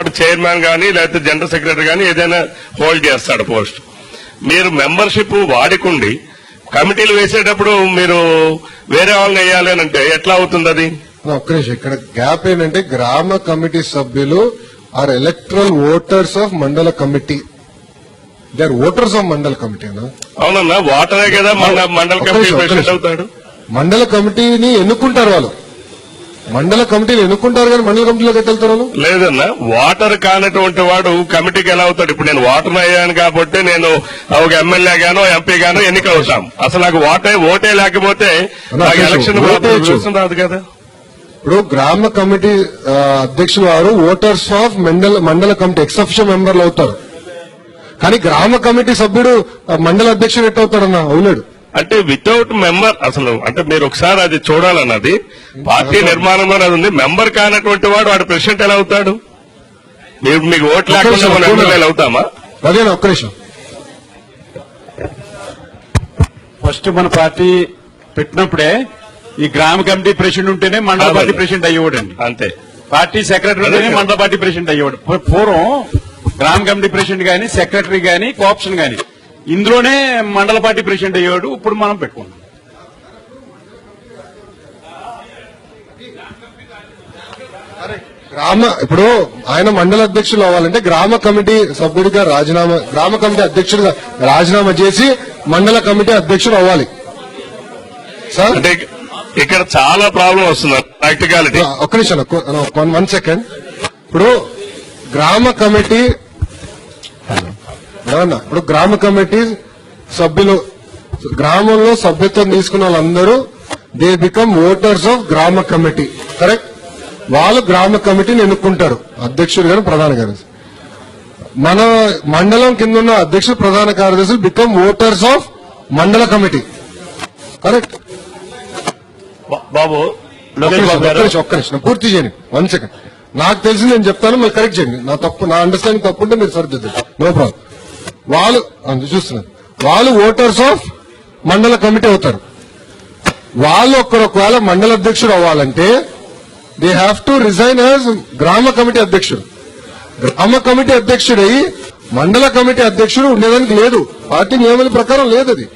Chairman గానీ లేకపోతే general secretary గానీ ఏదైనా హోల్డ్ చేస్తాడు పోస్ట్. మీరు మెంబర్షిప్ వాడుకుండి. కమిటీలు వేసేటప్పుడు మీరు వేరే వాళ్ళని వేయాలి అని అంటే ఎట్లా అవుతుంది అది? ఒక్క నిమిషం ఇక్కడ గ్యాప్ ఏంటంటే గ్రామ కమిటీ సభ్యులు are electoral voters of mandal committee they are voters of mandal committee అవునన్నా వాటరే కదా మండల కమిటీ. అవుతాడు. మండల కమిటీని ఎన్నుకుంటారు వాళ్ళు? మండల కమిటీని ఎన్నుకుంటారు కానీ మండల కమిటీలోకి వెళ్తారు లేదన్నా వాటర్ కానటువంటి వాడు కమిటీకి ఎలా అవుతాడు? ఇప్పుడు నేను వాటర్ అయ్యాను కాబట్టి నేను ఒక ఎమ్మెల్యే గానో ఎంపీ గానో ఎన్నిక అవుతాం అసలు నాకు ఓటే ఓటే లేకపోతే నాకు ఎలక్షన్ రాదు. కదా? ఇప్పుడు గ్రామ కమిటీ అధ్యక్షులు వారు ఓటర్స్ ఆఫ్ మండల మండల కమిటీ ఎక్సెప్షన్ మెంబర్లు అవుతారు. కానీ గ్రామ కమిటీ సభ్యుడు మండల అధ్యక్షుడు ఎట్ అవుతాడన్న? అవులేడు. అంటే వితౌట్ మెంబర్ అసలు అంటే మీరు ఒకసారి అది చూడాలన్నది పార్టీ నిర్మాణంలో అది ఉంది. మెంబర్ కానటువంటి వాడు వాడు ప్రెసిడెంట్ ఎలా అవుతాడు? మీరు మీకు ఓట్ లేకుండా మనం ఎమ్మెల్యేలు అవుతామా? అదేనా ఒక్క నిమిషం. ఫస్ట్ మన పార్టీ పెట్టినప్పుడే ఈ గ్రామ కమిటీ ప్రెసిడెంట్ ఉంటేనే మండల పార్టీ ప్రెసిడెంట్ అయ్యేవాడండి. అంతే. పార్టీ సెక్రటరీ ఉంటేనే మండల పార్టీ ప్రెసిడెంట్ అయ్యేవాడు. పూర్వం గ్రామ కమిటీ ప్రెసిడెంట్ గాని సెక్రటరీ గాని కోఆప్షన్ గాని. ఇందులోనే మండల పార్టీ ప్రెసిడెంట్ అయ్యేవాడు ఇప్పుడు మనం పెట్టుకున్నాం గ్రామ ఇప్పుడు ఆయన మండల అధ్యక్షులు అవ్వాలంటే గ్రామ కమిటీ సభ్యుడిగా రాజీనామా గ్రామ కమిటీ అధ్యక్షుడిగా రాజీనామా చేసి మండల కమిటీ అధ్యక్షుడు అవ్వాలి. సార్? అంటే ఇక్కడ చాలా ప్రాబ్లం వస్తుంది ప్రాక్టికాలిటీ. ఒక్క నిమిషం వన్ సెకండ్. ఇప్పుడు గ్రామ కమిటీ ఏమన్నా? ఇప్పుడు గ్రామ కమిటీ సభ్యులు గ్రామంలో సభ్యత్వం తీసుకున్న వాళ్ళందరూ దే బికమ్ ఓటర్స్ ఆఫ్ గ్రామ కమిటీ. కరెక్ట్ వాళ్ళు గ్రామ కమిటీని ఎన్నుకుంటారు. అధ్యక్షుడు గారు ప్రధాన కార్యదర్శి మన మండలం కింద ఉన్న అధ్యక్షుడు ప్రధాన కార్యదర్శులు become voters of mandal committee. Correct బాబు ఒక్క నిమిషం, పూర్తి చేయండి. వన్ సెకండ్ నాకు తెలిసి నేను చెప్తాను మీరు కరెక్ట్ చేయండి. నా తప్పు నా అండర్స్టాండింగ్ తప్పు ఉంటే మీరు సరిదిద్దండి నో ప్రాబ్లం వాళ్ళు అందు చూస్తున్నారు వాళ్ళు ఓటర్స్ ఆఫ్ మండల కమిటీ అవుతారు. వాళ్ళు ఒక్కరొకవేళ మండల అధ్యక్షుడు అవ్వాలంటే they have to resign as గ్రామ కమిటీ అధ్యక్షుడు. గ్రామ కమిటీ అధ్యక్షుడై మండల కమిటీ అధ్యక్షుడు ఉండేదానికి లేదు. పార్టీ నియమాల ప్రకారం లేదు అది